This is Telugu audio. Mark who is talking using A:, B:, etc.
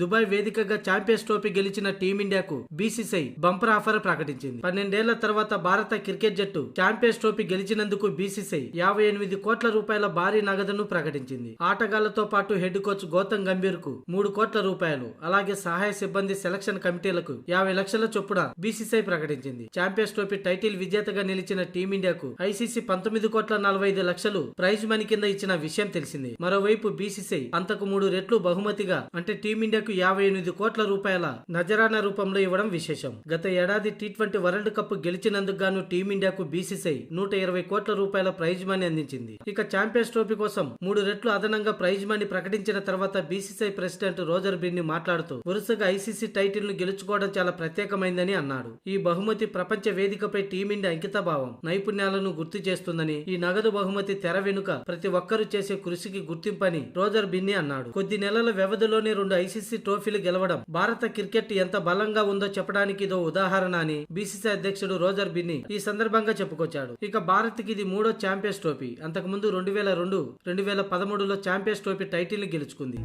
A: దుబాయ్ వేదికగా ఛాంపియన్స్ ట్రోఫీ గెలిచిన టీమిండియాకు బీసీసీఐ బంపర్ ఆఫర్ ప్రకటించింది. పన్నెండేళ్ళ తర్వాత భారత క్రికెట్ జట్టు ఛాంపియన్స్ ట్రోఫీ గెలిచినందుకు బీసీసీఐ యాభై ఎనిమిది కోట్ల రూపాయల భారీ నగదును ప్రకటించింది. ఆటగాళ్ళతో పాటు హెడ్ కోచ్ గౌతమ్ గంభీర్కు మూడు కోట్ల రూపాయలు అలాగే సహాయ సిబ్బంది సెలక్షన్ కమిటీలకు యాభై లక్షల చొప్పున బీసీసీఐ ప్రకటించింది. ఛాంపియన్స్ ట్రోఫీ టైటిల్ విజేతగా నిలిచిన టీమిండియాకు ఐసీసీ పంతొమ్మిది కోట్ల నలభై ఐదు లక్షలు ప్రైజ్ మనీ కింద ఇచ్చిన విషయం తెలిసింది. మరోవైపు బీసీసీఐ అంతకు మూడు రెట్లు బహుమతిగా అంటే టీమిండియాకు యాభై ఎనిమిది కోట్ల రూపాయల నజరానా రూపంలో ఇవ్వడం విశేషం. గత ఏడాది టీ ట్వంటీ వరల్డ్ కప్ గెలిచినందుకు గాను టీమిండియాకు బీసీసీఐ నూట ఇరవై కోట్ల రూపాయల ప్రైజ్ మనీ అందించింది. ఇక ఛాంపియన్స్ ట్రోఫీ కోసం మూడు రెట్లు అదనంగా ప్రైజ్ మనీ ప్రకటించిన తర్వాత బీసీసీఐ ప్రెసిడెంట్ రోజర్ బిన్ని మాట్లాడుతూ వరుసగా ఐసీసీ టైటిల్ను గెలుచుకోవడం చాలా ప్రత్యేకమైందని అన్నాడు. ఈ బహుమతి ప్రపంచ వేదికపై టీమిండియా అంకితభావం నైపుణ్యాలను గుర్తు చేస్తుందని ఈ నగదు బహుమతి తెర వెనుక ప్రతి ఒక్కరూ చేసే కృషికి గుర్తింపని రోజర్ బిన్ని అన్నాడు. కొద్ది నెలల వ్యవధిలోనే రెండు ఐసీసీ ట్రోఫీలు గెలవడం. భారత క్రికెట్ ఎంత బలంగా ఉందో చెప్పడానికి ఇదో ఉదాహరణ అని బీసీసీ అధ్యక్షుడు రోజర్ బిన్ని ఈ సందర్భంగా చెప్పుకొచ్చాడు. ఇక భారత్కి ఇది మూడో ఛాంపియన్స్ ట్రోఫీ. అంతకుముందు రెండు వేల రెండు రెండు వేల పదమూడులో ఛాంపియన్స్ ట్రోఫీ టైటిల్ని గెలుచుకుంది.